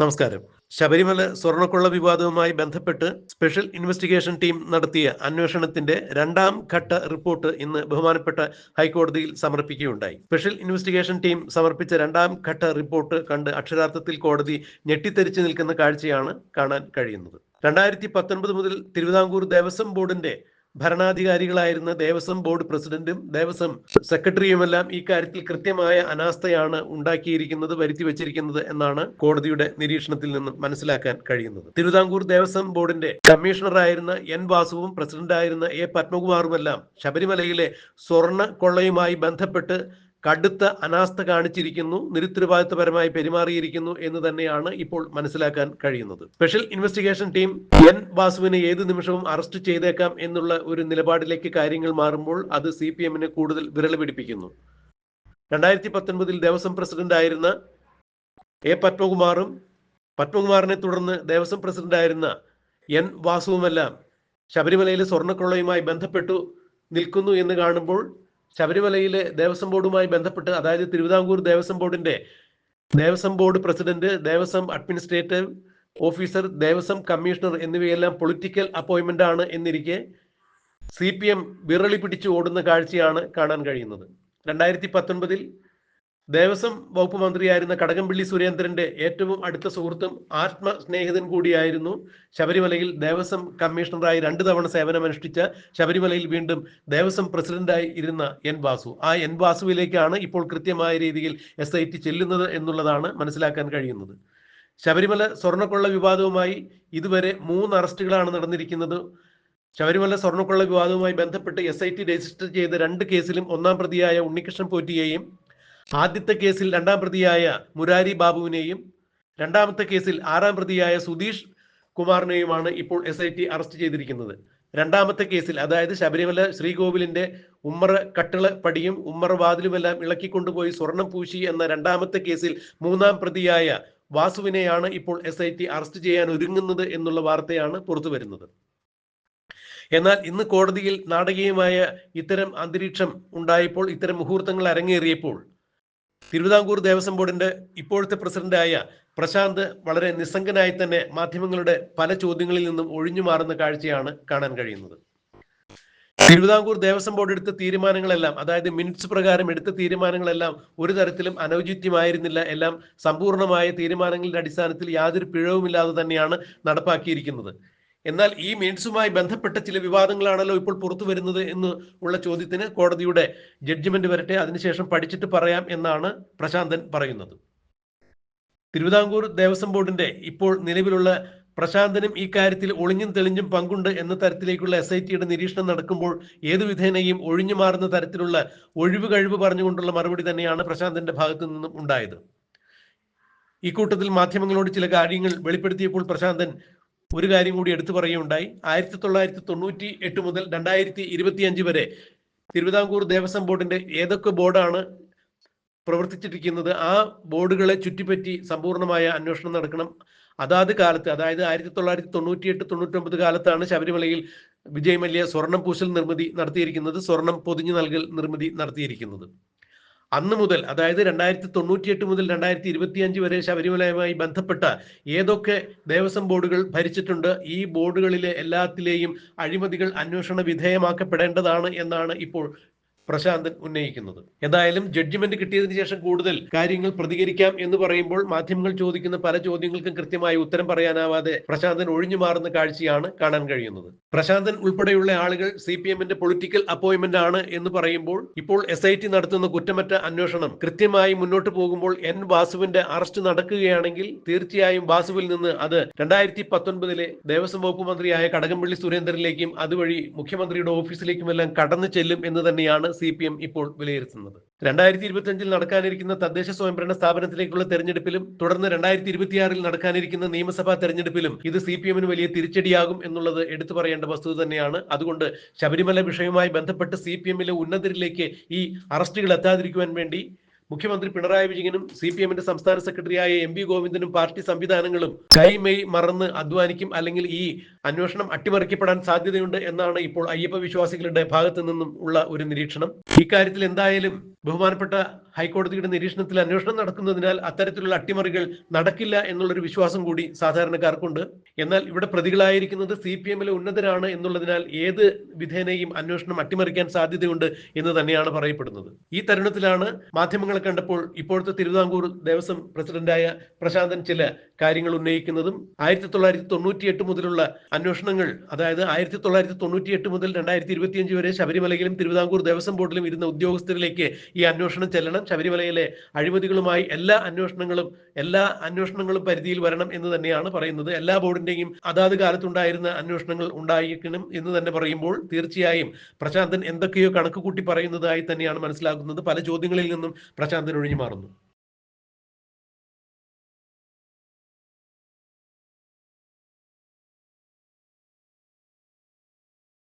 നമസ്കാരം. ശബരിമല സ്വർണക്കൊള്ള വിവാദവുമായി ബന്ധപ്പെട്ട് special investigation team നടത്തിയ അന്വേഷണത്തിന്റെ രണ്ടാം ഘട്ട റിപ്പോർട്ട് ഇന്ന് ബഹുമാനപ്പെട്ട ഹൈക്കോടതിയിൽ സമർപ്പിക്കുകയുണ്ടായി. സ്പെഷ്യൽ ഇൻവെസ്റ്റിഗേഷൻ ടീം സമർപ്പിച്ച രണ്ടാം ഘട്ട റിപ്പോർട്ട് കണ്ട് അക്ഷരാർത്ഥത്തിൽ കോടതി ഞെട്ടിത്തെരിച്ചു നിൽക്കുന്ന കാഴ്ചയാണ് കാണാൻ കഴിയുന്നത്. രണ്ടായിരത്തി പത്തൊൻപത് മുതൽ തിരുവിതാംകൂർ ദേവസ്വം ബോർഡിന്റെ ഭരണാധികാരികളായിരുന്ന ദേവസ്വം ബോർഡ് പ്രസിഡന്റും ദേവസ്വം സെക്രട്ടറിയുമെല്ലാം ഈ കാര്യത്തിൽ കൃത്യമായ അനാസ്ഥയാണ് ഉണ്ടാക്കിയിരിക്കുന്നത് വരുത്തി വച്ചിരിക്കുന്നത് എന്നാണ് കോടതിയുടെ നിരീക്ഷണത്തിൽ നിന്നും മനസ്സിലാക്കാൻ കഴിയുന്നത്. തിരുവിതാംകൂർ ദേവസ്വം ബോർഡിന്റെ കമ്മീഷണറായിരുന്ന എൻ വാസുവും പ്രസിഡന്റായിരുന്ന എ പത്മകുമാറുമെല്ലാം ശബരിമലയിലെ സ്വർണ കൊള്ളയുമായി ബന്ധപ്പെട്ട് കടുത്ത അനാസ്ഥ കാണിച്ചിരിക്കുന്നു നിരുത്തരവാദിത്വപരമായി പെരുമാറിയിരിക്കുന്നു എന്ന് തന്നെയാണ് ഇപ്പോൾ മനസ്സിലാക്കാൻ കഴിയുന്നത്. സ്പെഷ്യൽ ഇൻവെസ്റ്റിഗേഷൻ ടീം എൻ വാസുവിനെ ഏത് നിമിഷവും അറസ്റ്റ് ചെയ്തേക്കാം എന്നുള്ള ഒരു നിലപാടിലേക്ക് കാര്യങ്ങൾ മാറുമ്പോൾ അത് സി പി എമ്മിന് കൂടുതൽ വിരൽ പിടിപ്പിക്കുന്നു. രണ്ടായിരത്തി പത്തൊൻപതിൽ ദേവസ്വം പ്രസിഡന്റ് ആയിരുന്ന എ പത്മകുമാറും പത്മകുമാറിനെ തുടർന്ന് ദേവസ്വം പ്രസിഡന്റ് ആയിരുന്ന എൻ വാസുവുമെല്ലാം ശബരിമലയിലെ സ്വർണക്കൊള്ളയുമായി ബന്ധപ്പെട്ടു നിൽക്കുന്നു എന്ന് കാണുമ്പോൾ ശബരിമലയിലെ ദേവസ്വം ബോർഡുമായി ബന്ധപ്പെട്ട് അതായത് തിരുവിതാംകൂർ ദേവസ്വം ബോർഡിന്റെ Devaswom board president Devaswom administrative officer Devaswom commissioner എന്നിവയെല്ലാം പൊളിറ്റിക്കൽ അപ്പോയിന്റ്മെന്റ് ആണ് എന്നിരിക്കെ സി പി എം വിറളി പിടിച്ചു ഓടുന്ന കാഴ്ചയാണ് കാണാൻ കഴിയുന്നത്. രണ്ടായിരത്തി പത്തൊൻപതിൽ ദേവസ്വം വകുപ്പ് മന്ത്രിയായിരുന്ന കടകംപള്ളി സുരേന്ദ്രന്റെ ഏറ്റവും അടുത്ത സുഹൃത്തും ആത്മസ്നേഹിതൻ കൂടിയായിരുന്നു ശബരിമലയിൽ ദേവസ്വം കമ്മീഷണറായി രണ്ടു തവണ സേവനമനുഷ്ഠിച്ച ശബരിമലയിൽ വീണ്ടും ദേവസ്വം പ്രസിഡന്റായി ഇരുന്ന എൻ വാസു. ആ എൻ വാസുവിലേക്കാണ് ഇപ്പോൾ കൃത്യമായ രീതിയിൽ എസ് ഐ ടി ചെല്ലുന്നത് എന്നുള്ളതാണ് മനസ്സിലാക്കാൻ കഴിയുന്നത്. ശബരിമല സ്വർണക്കൊള്ള വിവാദവുമായി ഇതുവരെ മൂന്ന് അറസ്റ്റുകളാണ് നടന്നിരിക്കുന്നത്. ശബരിമല സ്വർണക്കൊള്ള വിവാദവുമായി ബന്ധപ്പെട്ട് എസ് ഐ ടി രജിസ്റ്റർ ചെയ്ത രണ്ട് കേസിലും ഒന്നാം പ്രതിയായ ഉണ്ണികൃഷ്ണൻ പോറ്റിയെയും ആദ്യത്തെ കേസിൽ രണ്ടാം പ്രതിയായ മുരാരി ബാബുവിനെയും രണ്ടാമത്തെ കേസിൽ ആറാം പ്രതിയായ സുധീഷ് കുമാറിനെയുമാണ് ഇപ്പോൾ എസ് ഐ ടി അറസ്റ്റ് ചെയ്തിരിക്കുന്നത്. രണ്ടാമത്തെ കേസിൽ അതായത് ശബരിമല ശ്രീകോവിലിന്റെ ഉമ്മറ കട്ടിള പടിയും ഉമ്മറ വാതിലുമെല്ലാം ഇളക്കിക്കൊണ്ടുപോയി സ്വർണം പൂശി എന്ന രണ്ടാമത്തെ കേസിൽ മൂന്നാം പ്രതിയായ വാസുവിനെയാണ് ഇപ്പോൾ എസ് ഐ ടി അറസ്റ്റ് ചെയ്യാൻ ഒരുങ്ങുന്നത് എന്നുള്ള വാർത്തയാണ് പുറത്തു വരുന്നത്. എന്നാൽ ഇന്ന് കോടതിയിൽ നാടകീയമായ ഇത്തരം അന്തരീക്ഷം ഉണ്ടായപ്പോൾ ഇത്തരം മുഹൂർത്തങ്ങൾ അരങ്ങേറിയപ്പോൾ തിരുവിതാംകൂർ ദേവസ്വം ബോർഡിന്റെ ഇപ്പോഴത്തെ പ്രസിഡന്റായ പ്രശാന്ത് വളരെ നിസ്സംഗനായി തന്നെ മാധ്യമങ്ങളുടെ പല ചോദ്യങ്ങളിൽ നിന്നും ഒഴിഞ്ഞു മാറുന്ന കാഴ്ചയാണ് കാണാൻ കഴിയുന്നത്. തിരുവിതാംകൂർ ദേവസ്വം ബോർഡ് എടുത്ത തീരുമാനങ്ങളെല്ലാം അതായത് മിനിറ്റ്സ് പ്രകാരം എടുത്ത തീരുമാനങ്ങളെല്ലാം ഒരു തരത്തിലും അനൗചിത്യമായിരുന്നില്ല. എല്ലാം സമ്പൂർണമായ തീരുമാനങ്ങളുടെ അടിസ്ഥാനത്തിൽ യാതൊരു പിഴവുമില്ലാതെ തന്നെയാണ് നടപ്പാക്കിയിരിക്കുന്നത്. എന്നാൽ ഈ മീൻസുമായി ബന്ധപ്പെട്ട ചില വിവാദങ്ങളാണല്ലോ ഇപ്പോൾ പുറത്തു വരുന്നത് എന്ന് ഉള്ള ചോദ്യത്തിന് കോടതിയുടെ ജഡ്ജ്മെന്റ് വരട്ടെ അതിനുശേഷം പഠിച്ചിട്ട് പറയാം എന്നാണ് പ്രശാന്തൻ പറയുന്നത്. തിരുവിതാംകൂർ ദേവസ്വം ബോർഡിന്റെ ഇപ്പോൾ നിലവിലുള്ള പ്രശാന്തനും ഈ കാര്യത്തിൽ ഒളിഞ്ഞും തെളിഞ്ഞും പങ്കുണ്ട് എന്ന തരത്തിലേക്കുള്ള എസ് ഐ ടിയുടെ നിരീക്ഷണം നടക്കുമ്പോൾ ഏതു വിധേനയും ഒഴിഞ്ഞു മാറുന്ന തരത്തിലുള്ള ഒഴിവ് കഴിവ് പറഞ്ഞുകൊണ്ടുള്ള മറുപടി തന്നെയാണ് പ്രശാന്തന്റെ ഭാഗത്തു നിന്നും ഉണ്ടായത്. ഇക്കൂട്ടത്തിൽ മാധ്യമങ്ങളോട് ചില കാര്യങ്ങൾ വെളിപ്പെടുത്തിയപ്പോൾ പ്രശാന്തൻ ഒരു കാര്യം കൂടി എടുത്തു പറയുകയുണ്ടായി. ആയിരത്തി തൊള്ളായിരത്തി തൊണ്ണൂറ്റി എട്ട് മുതൽ രണ്ടായിരത്തി ഇരുപത്തി അഞ്ച് വരെ തിരുവിതാംകൂർ ദേവസ്വം ബോർഡിന്റെ ഏതൊക്കെ ബോർഡാണ് പ്രവർത്തിച്ചിരിക്കുന്നത് ആ ബോർഡുകളെ ചുറ്റിപ്പറ്റി സമ്പൂർണമായ അന്വേഷണം നടക്കണം. അതാത് കാലത്ത് അതായത് ആയിരത്തി തൊള്ളായിരത്തി തൊണ്ണൂറ്റി എട്ട് തൊണ്ണൂറ്റൊമ്പത് കാലത്താണ് ശബരിമലയിൽ വിജയ് മല്യ സ്വർണം പൂശൽ നിർമ്മിതി നടത്തിയിരിക്കുന്നത് സ്വർണം പൊതിഞ്ഞു നൽകൽ നിർമ്മിതി നടത്തിയിരിക്കുന്നത്. അന്ന് മുതൽ അതായത് രണ്ടായിരത്തി തൊണ്ണൂറ്റിയെട്ട് മുതൽ രണ്ടായിരത്തി ഇരുപത്തിയഞ്ച് വരെ ശബരിമലയുമായി ബന്ധപ്പെട്ട ഏതൊക്കെ ദേവസ്വം ബോർഡുകൾ ഭരിച്ചിട്ടുണ്ട് ഈ ബോർഡുകളിലെ എല്ലാത്തിലെയും അഴിമതികൾ അന്വേഷണ വിധേയമാക്കപ്പെടേണ്ടതാണ് എന്നാണ് ഇപ്പോൾ പ്രശാന്തൻ ഉന്നയിക്കുന്നത്. എന്തായാലും ജഡ്ജിമെന്റ് കിട്ടിയതിനു ശേഷം കൂടുതൽ കാര്യങ്ങൾ പ്രതികരിക്കാം എന്ന് പറയുമ്പോൾ മാധ്യമങ്ങൾ ചോദിക്കുന്ന പല ചോദ്യങ്ങൾക്കും കൃത്യമായി ഉത്തരം പറയാനാവാതെ പ്രശാന്തൻ ഒഴിഞ്ഞു മാറുന്ന കാഴ്ചയാണ് കാണാൻ കഴിയുന്നത്. പ്രശാന്തൻ ഉൾപ്പെടെയുള്ള ആളുകൾ സി പി എമ്മിന്റെ പൊളിറ്റിക്കൽ അപ്പോയിന്റ്മെന്റ് ആണ് എന്ന് പറയുമ്പോൾ ഇപ്പോൾ എസ് ഐ ടി നടത്തുന്ന കുറ്റമറ്റ അന്വേഷണം കൃത്യമായി മുന്നോട്ട് പോകുമ്പോൾ എൻ വാസുവിന്റെ അറസ്റ്റ് നടക്കുകയാണെങ്കിൽ തീർച്ചയായും വാസുവിൽ നിന്ന് അത് രണ്ടായിരത്തി പത്തൊൻപതിലെ ദേവസ്വം വകുപ്പ് മന്ത്രിയായ കടകംപള്ളി സുരേന്ദ്രനിലേക്കും അതുവഴി മുഖ്യമന്ത്രിയുടെ ഓഫീസിലേക്കുമെല്ലാം കടന്നു ചെല്ലും എന്ന് തന്നെയാണ് സി പി എം ഇപ്പോൾ വിലയിരുത്തുന്നത്. രണ്ടായിരത്തി ഇരുപത്തി അഞ്ചിൽ നടക്കാനിരിക്കുന്ന തദ്ദേശ സ്വയംഭരണ സ്ഥാപനത്തിലേക്കുള്ള തെരഞ്ഞെടുപ്പിലും തുടർന്ന് രണ്ടായിരത്തി ഇരുപത്തിയാറിൽ നടക്കാനിരിക്കുന്ന നിയമസഭാ തെരഞ്ഞെടുപ്പിലും ഇത് സി പി എമ്മിന് വലിയ തിരിച്ചടിയാകും എന്നുള്ളത് എടുത്തു പറയേണ്ട വസ്തുത തന്നെയാണ്. അതുകൊണ്ട് ശബരിമല വിഷയവുമായി ബന്ധപ്പെട്ട് സി പി എമ്മിലെ ഉന്നതരിലേക്ക് ഈ അറസ്റ്റുകൾ എത്താതിരിക്കുവാൻ വേണ്ടി മുഖ്യമന്ത്രി പിണറായി വിജയനും സി പി എമ്മിന്റെ സംസ്ഥാന സെക്രട്ടറിയായ എം വി ഗോവിന്ദനും പാർട്ടി സംവിധാനങ്ങളും കൈമെയ് മറന്ന് അധ്വാനിക്കും അല്ലെങ്കിൽ ഈ അന്വേഷണം അട്ടിമറിക്കപ്പെടാൻ സാധ്യതയുണ്ട് എന്നാണ് ഇപ്പോൾ അയ്യപ്പ വിശ്വാസികളുടെ ഭാഗത്തു നിന്നും ഉള്ള ഒരു നിരീക്ഷണം. ഇക്കാര്യത്തിൽ എന്തായാലും ബഹുമാനപ്പെട്ട ഹൈക്കോടതിയുടെ നിരീക്ഷണത്തിൽ അന്വേഷണം നടക്കുന്നതിനാൽ അത്തരത്തിലുള്ള അട്ടിമറികൾ നടക്കില്ല എന്നുള്ളൊരു വിശ്വാസം കൂടി സാധാരണക്കാർക്കുണ്ട്. എന്നാൽ ഇവിടെ പ്രതികളായിരിക്കുന്നത് സി പി എമ്മിലെ ഉന്നതരാണ് എന്നുള്ളതിനാൽ ഏത് വിധേനയും അന്വേഷണം അട്ടിമറിക്കാൻ സാധ്യതയുണ്ട് എന്ന് തന്നെയാണ് പറയപ്പെടുന്നത്. ഈ തരുണത്തിലാണ് മാധ്യമങ്ങളെ കണ്ടപ്പോൾ ഇപ്പോഴത്തെ തിരുവിതാംകൂർ ദേവസ്വം പ്രസിഡന്റായ പ്രശാന്തൻ ചില കാര്യങ്ങൾ ഉന്നയിക്കുന്നതും ആയിരത്തി തൊള്ളായിരത്തി തൊണ്ണൂറ്റി എട്ട് മുതലുള്ള അന്വേഷണങ്ങൾ അതായത് ആയിരത്തി തൊള്ളായിരത്തി തൊണ്ണൂറ്റി എട്ട് മുതൽ രണ്ടായിരത്തി ഇരുപത്തിയഞ്ച് വരെ ശബരിമലയിലും തിരുവിതാംകൂർ ദേവസ്വം ബോർഡിലും ഇരുന്ന ഉദ്യോഗസ്ഥരിലേക്ക് ഈ അന്വേഷണം ചെല്ലണം. ശബരിമലയിലെ അഴിമതികളുമായി എല്ലാ അന്വേഷണങ്ങളും എല്ലാ അന്വേഷണങ്ങളും പരിധിയിൽ വരണം എന്ന് തന്നെയാണ് പറയുന്നത്. എല്ലാ ബോർഡിന്റെയും അതാത് കാലത്തുണ്ടായിരുന്ന അന്വേഷണങ്ങൾ ഉണ്ടായിരിക്കണം എന്ന് തന്നെ പറയുമ്പോൾ തീർച്ചയായും പ്രശാന്തൻ എന്തൊക്കെയോ കണക്ക് കൂട്ടി പറയുന്നതായി തന്നെയാണ് മനസ്സിലാക്കുന്നത് പല ചോദ്യങ്ങളിൽ നിന്നും പ്രശാന്തൻ ഒഴിഞ്ഞു മാറുന്നു.